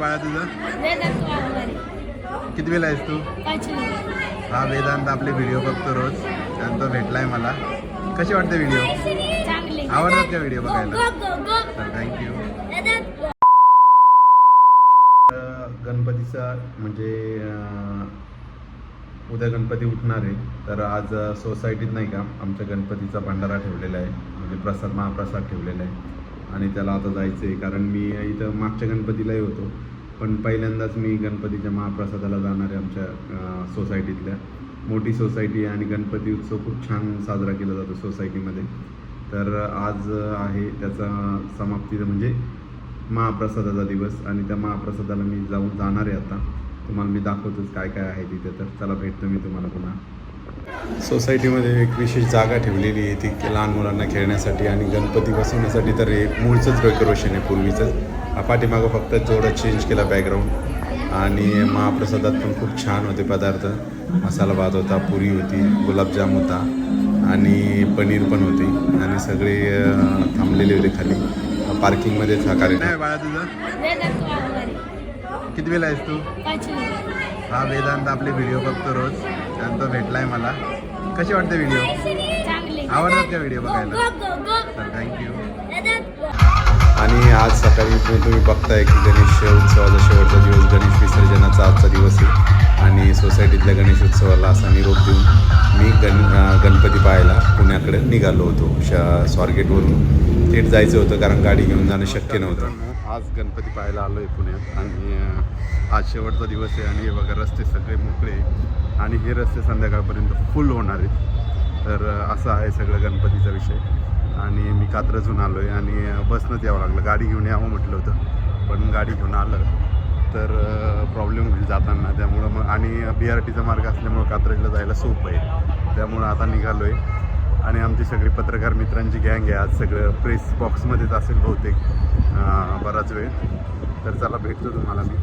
बाळा तुझं? किती वेळा आहेस तू? हा वेदांत आपले व्हिडिओ बघतो रोज. आणि भेटलाय मला. कसे वाटते व्हिडिओ आवडतात का व्हिडिओ बघायला? तर थँक्यू गणपतीचा म्हणजे उद्या गणपती उठणार आहे. तर आज सोसायटीत नाही का आमच्या गणपतीचा भंडारा ठेवलेला आहे. म्हणजे प्रसाद महाप्रसाद ठेवलेला आहे. आणि त्याला आता जायचं आहे कारण मी इथं मागच्या गणपतीलाही होतो. पण पहिल्यांदाच मी गणपतीच्या महाप्रसादाला जाणार आहे आमच्या सोसायटीतल्या मोठी सोसायटी आहे आणि गणपती उत्सव खूप छान साजरा केला जातो सोसायटीमध्ये तर आज आहे त्याचा समाप्ती म्हणजे महाप्रसादाचा दिवस आणि त्या महाप्रसादाला मी जाऊन जाणार आहे आता. तुम्हाला मी दाखवतोच काय काय आहे तिथे तर चला भेटतो मी तुम्हाला पुन्हा. सोसायटीमध्ये एक विशेष जागा ठेवलेली आहे ती लहान मुलांना खेळण्यासाठी आणि गणपती बसवण्यासाठी. तर हे मूळचंच डेकोरेशन आहे पूर्वीचं. हा पाठीमागं फक्त थोडं चेंज केला बॅकग्राऊंड आणि महाप्रसादात पण खूप छान होते पदार्थ. मसाला भात होता पुरी होती गुलाबजाम होता आणि पनीर पण होती. आणि सगळे थांबलेले होते खाली. पार्किंगमध्येच हा कार्यक्रम. किती वेळा आहेस तू? हा वेदांत आपले व्हिडिओ बघतो रोज. आणि तो भेटलाय मला. कशी वाटते व्हिडिओ चांगले. आवडतात का व्हिडिओ बघायला. तर थँक्यू आणि आज सकाळी तुम्ही बघताय की गणेश उत्सवाचा शेवटचा दिवस गणेश विसर्जनाचा आजचा दिवस आहे. आणि सोसायटीतल्या गणेश उत्सवाला असा निरोप देऊन मी गण गणपती पाहायला पुण्याकडे निघालो होतो. श स्वारगेटवरून. थेट जायचं होतं कारण गाडी घेऊन जाणं शक्य नव्हतं. आज गणपती पाहायला आलो आहे पुण्यात आणि आज शेवटचा दिवस आहे आणि हे बघा रस्ते सगळे मोकळे आणि हे रस्ते संध्याकाळपर्यंत फुल होणार आहेत. तर असं आहे सगळं गणपतीचा विषय. आणि मी कात्रजून आलो आहे आणि बसनंच यावं लागलं. गाडी घेऊन यावं म्हटलं होतं पण गाडी घेऊन आलं. तर प्रॉब्लेम होईल जाताना. त्यामुळं मग आणि बी आर टीचा मार्ग असल्यामुळं कात्रजला जायला सोपं आहे. त्यामुळं आता निघालो आहे आणि आमची सगळी पत्रकार मित्रांची गँग आहे. आज सगळं प्रेस बॉक्समध्येच असेल बहुतेक. बराच वेळ. तर चला भेटतो तुम्हाला मी.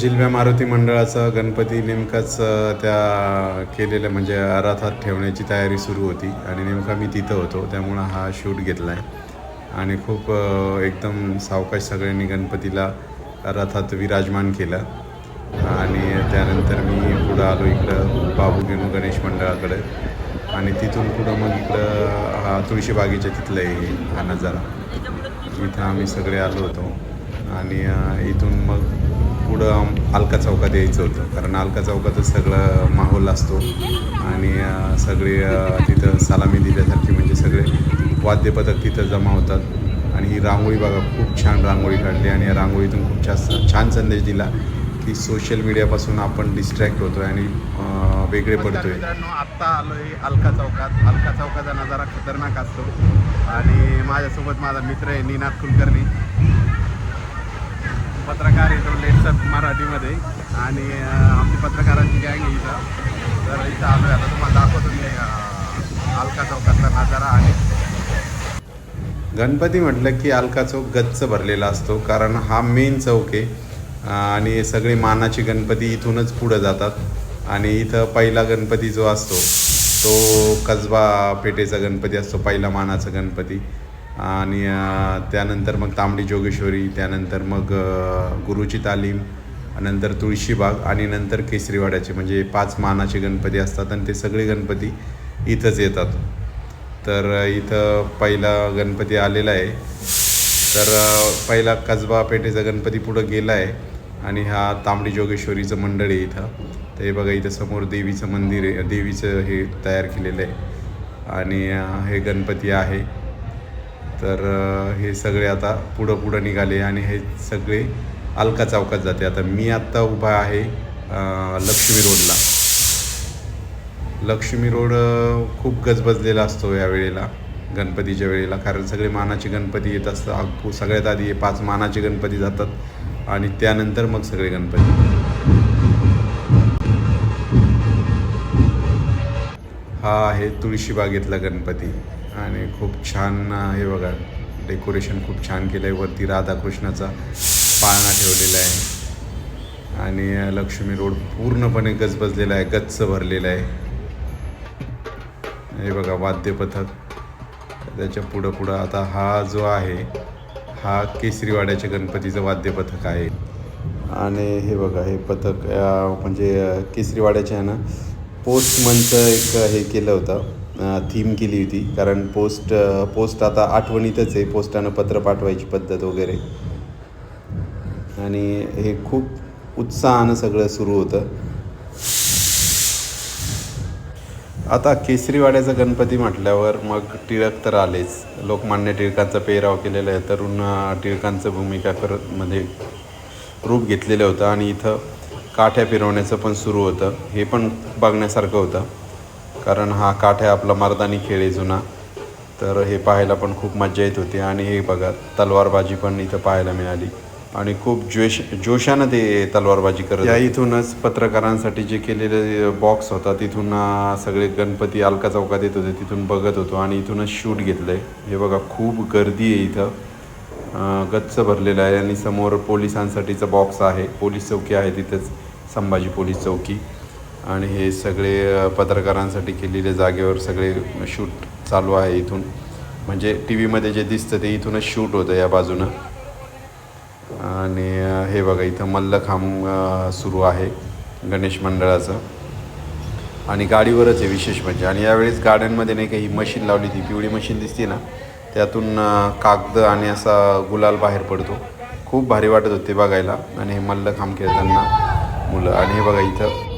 जिल्ह्या मारुती मंडळाचा गणपती नेमकाच त्या केलेल्या म्हणजे रथात ठेवण्याची तयारी सुरू होती आणि नेमका मी तिथं होतो त्यामुळं हा शूट घेतला आहे आणि खूप एकदम सावकाश सगळ्यांनी गणपतीला रथात विराजमान केलं. आणि त्यानंतर मी पुढं आलो इकडं बाबू गेनू गणेश मंडळाकडे. आणि तिथून पुढं मग इकडं हा तुळशीबागेच्या तिथलं आहे हा नजारा. इथं आम्ही सगळे आलो होतो. आणि इथून मग पुढं अलका चौकात यायचं होतं. कारण अलका चौकातच सगळं माहोल असतो. आणि सगळे तिथं सलामी दिल्यासारखी म्हणजे सगळे वाद्यपथक तिथं जमा होतात. आणि ही रांगोळी बघा खूप छान रांगोळी काढली आणि या रांगोळीतून खूप जास्त छान संदेश दिला की सोशल मीडियापासून आपण डिस्ट्रॅक्ट होतोय आणि अ, वेगळे पडतोय. मित्रांनो आत्ता आलोय अलका चौकात. अलका चौकाचा नजारा खतरनाक असतो. आणि माझ्यासोबत माझा मित्र आहे निनाद कुलकर्णी. पत्रकार येतो तो लेट्सअप मराठीमध्ये आणि आमची पत्रकारांची गँग आहे इथं. तर इथं आलो आहे. आता तुम्हाला दाखवतो मी अलका चौकातला नजारा आणि गणपती म्हटलं की अलका चौक गच्च भरलेला असतो कारण हा मेन चौक आहे. आणि सगळे मानाचे गणपती इथूनच पुढं जातात. आणि इथं पहिला गणपती जो असतो तो कसबा पेठेचा गणपती असतो पहिला मानाचा गणपती. आणि त्यानंतर मग तांबडी जोगेश्वरी त्यानंतर मग गुरुची तालीम नंतर तुळशीबाग आणि नंतर केसरीवाड्याचे. म्हणजे पाच मानाचे गणपती असतात आणि ते सगळे गणपती इथंच येतात. तर इथं पहिला गणपती आलेला आहे. तर पहिला कसबा पेठेचा गणपती पुढं गेला आहे आणि हा तांबडी जोगेश्वरीचं मंडळ आहे इथं. तर हे बघा इथं समोर देवीचं मंदिर आहे. देवीचं हे तयार केलेलं आहे. आणि हे गणपती आहे. तर हे सगळे आता पुढं पुढं निघाले आणि हे सगळे अलका चौकात जाते. आता मी आत्ता उभा आहे लक्ष्मी रोडला. लक्ष्मी रोड खूप गजबजलेला असतो या वेळेला गणपतीच्या वेळेला. कारण सगळे मानाचे गणपती येत असतात. सगळ्यात आधी पाच मानाचे गणपती जातात आणि त्यानंतर मग सगळे गणपती. हा आहे तुळशीबागेतला गणपती. आणि खूप छान हे बघा डेकोरेशन खूप छान केलं आहे वरती राधाकृष्णाचा पाळणा ठेवलेला आहे. आणि लक्ष्मी रोड पूर्णपणे गजबजलेला आहे गच्च भरलेला आहे. हे बघा वाद्यपथक त्याच्या पुढं पुढं आता हा जो आहे हा केसरीवाड्याच्या गणपतीचं वाद्यपथक आहे. आणि हे बघा हे पथक म्हणजे केसरीवाड्याच्या आहे ना पोस्टमनचं एक हे केलं होतं. थीम केली होती. कारण पोस्ट पोस्ट आता आठवणीतच आहे. पोस्टानं पत्र पाठवायची पद्धत वगैरे. आणि हे खूप उत्साहानं सगळं सुरू होतं. आता केसरीवाड्याचा गणपती म्हटल्यावर मग टिळक तर आलेच. लोकमान्य टिळकांचा पेहराव केलेला आहे. तरुण टिळकांचं भूमिका करत मध्ये रूप घेतलेलं होतं. आणि इथं काठ्या फिरवण्याचं पण सुरू होतं. हे पण बघण्यासारखं होतं. कारण हा काठ्या आपला मर्दानी खेळ आहे जुना. तर हे पाहायला पण खूप मजा येत होती आणि हे बघा तलवारबाजी पण इथं पाहायला मिळाली. आणि खूप जोश जोशानं ते तलवारबाजी करत या इथूनच पत्रकारांसाठी जे केलेले बॉक्स होता तिथून सगळे गणपती अलका चौकात येत होते तिथून बघत होतो आणि इथूनच शूट घेतलं आहे हे बघा खूप गर्दी आहे इथं. गच्च भरलेलं आहे आणि समोर पोलिसांसाठीचा बॉक्स आहे. पोलीस चौकी आहे तिथेच संभाजी पोलीस चौकी. आणि हे सगळे पत्रकारांसाठी केलेल्या जागेवर सगळे शूट चालू आहे इथून. म्हणजे टी व्हीमध्ये जे दिसतं ते इथूनच शूट होतं या बाजूनं. आणि हे बघा इथं मल्लखांब सुरू आहे गणेश मंडळाचं. आणि गाडीवरच आहे विशेष म्हणजे. आणि यावेळेस गाड्यांमध्ये नाही काही मशीन लावली ती पिवळी मशीन दिसते ना त्यातून कागद आणि असा गुलाल बाहेर पडतो. खूप भारी वाटत होते बघायला. आणि हे मल्लखांब खेळताना मुलं. आणि हे बघा इथं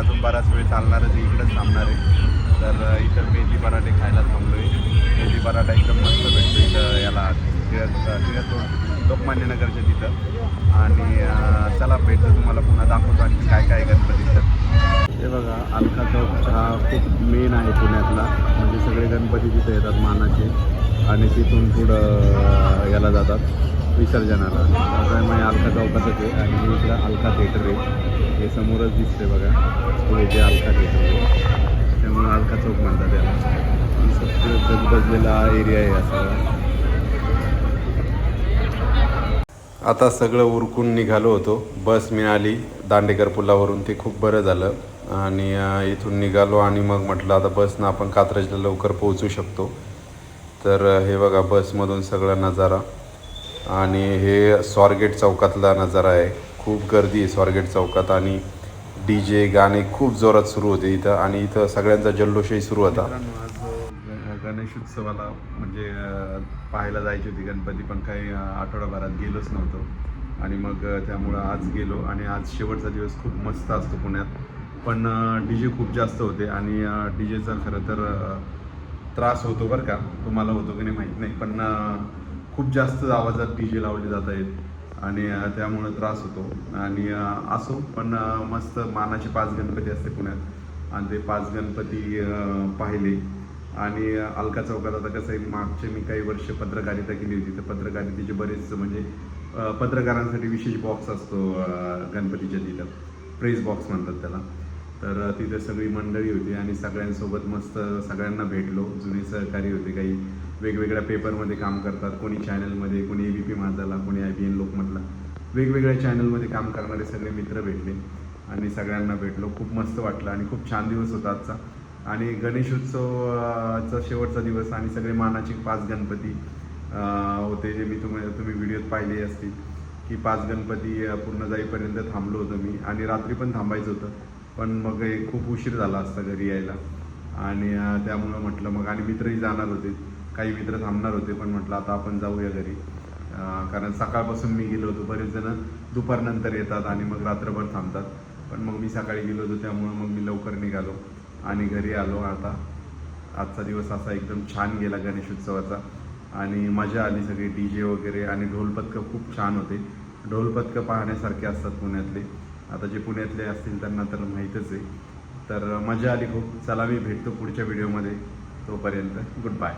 अजून बराच वेळ चालणारच आहे इकडंच थांबणार आहे. तर इथं मेथी पराठे खायला थांबलो आहे मेथी पराठा एकदम मस्त भेटतो इथं याला टिळक लोकमान्य नगरच्या तिथं. आणि चला भेटतो तुम्हाला पुन्हा. दाखवतो आणखी काय काय गणपतीचं हे बघा अलका चौक हा खूप मेन आहे पुण्यातला. म्हणजे सगळे गणपती तिथं येतात मानाचे. आणि तिथून पुढं याला जातात विसर्जनाला. त्यामुळे अलका चौकातच आहे. आणि इकडं अलका थिएटर आहे. हे समोरच दिसते बघा. तो जे अलका घेतो त्यामुळं त्यामुळे अलका चौक म्हणतात त्याला. गजबजलेला एरिया आहे असा आता सगळं उरकून निघालो होतो. बस मिळाली दांडेकर पुलावरून. ते खूप बरं झालं. आणि इथून निघालो आणि मग म्हटलं आता बसनं आपण कात्रजला लवकर पोहोचू शकतो. तर हे बघा बसमधून सगळा नजारा. आणि हे स्वारगेट चौकातला नजारा आहे. खूप गर्दी आहे स्वारगेट चौकात आणि डी जे गाणे खूप जोरात सुरू होते इथं आणि इथं सगळ्यांचा जल्लोषही सुरू होता. गणेश उत्सवाला म्हणजे पाहायला जायची होती गणपती पण काही आठवडाभरात गेलोच नव्हतो. आणि मग त्यामुळं आज गेलो आणि आज शेवटचा दिवस खूप मस्त असतो पुण्यात. पण डी जे खूप जास्त होते आणि डी जेचा खरं तर त्रास होतो बरं का. तुम्हाला होतो की नाही माहीत नाही पण खूप जास्त आवाजात डी जे लावले जात आहेत. आणि त्यामुळं त्रास होतो. आणि असो पण मस्त मानाचे पाच गणपती असते पुण्यात. आणि ते पाच गणपती पाहिले. आणि अलका चौकात आता कसं आहे मागचे मी काही वर्ष पत्रकारिता केली होती. तर पत्रकारितेचे बरेच म्हणजे पत्रकारांसाठी विशेष बॉक्स असतो गणपतीच्या तिथं. प्रेस बॉक्स म्हणतात त्याला. तर तिथे सगळी मंडळी होती आणि सगळ्यांसोबत मस्त सगळ्यांना भेटलो. जुने सहकारी होते काही वेगवेगळ्या पेपरमध्ये काम करतात. कोणी चॅनलमध्ये कोणी ए बी पी माझाला कोणी आय बी एन लोकमत वेगवेगळ्या चॅनलमध्ये काम करणारे सगळे मित्र भेटले आणि सगळ्यांना भेटलो. खूप मस्त वाटलं आणि खूप छान दिवस होता आजचा. आणि गणेशोत्सवाचा शेवटचा दिवस आणि सगळे मानाचे पाच गणपती होते जे मी तुम्ही तुम्ही व्हिडिओत पाहिले असतील. की पाच गणपती पूर्ण जाईपर्यंत थांबलो होतो मी. आणि रात्री पण थांबायचं होतं. पण मग एक खूप उशीर झाला असता घरी यायला. आणि त्यामुळं म्हटलं मग आणि मित्रही जाणार होते. काही मित्र थांबणार होते पण म्हटलं आता आपण जाऊया घरी. कारण सकाळपासून मी गेलो होतो. बरेच जण दुपारनंतर येतात आणि मग रात्रभर थांबतात. पण मग मी सकाळी गेलो होतो त्यामुळं मग मी लवकर निघालो आणि घरी आलो. आता आजचा दिवस असा एकदम छान गेला गणेश उत्सवाचा आणि मजा आली सगळी. डी जे वगैरे आणि ढोलपथकं खूप छान होते. ढोलपथकं पाहण्यासारखे असतात पुण्यातले. आता जे पुण्यातले असतील त्यांना तर माहीतच आहे. तर मजा आली खूप. चला मी भेटतो पुढच्या व्हिडिओमध्ये. तोपर्यंत गुड बाय.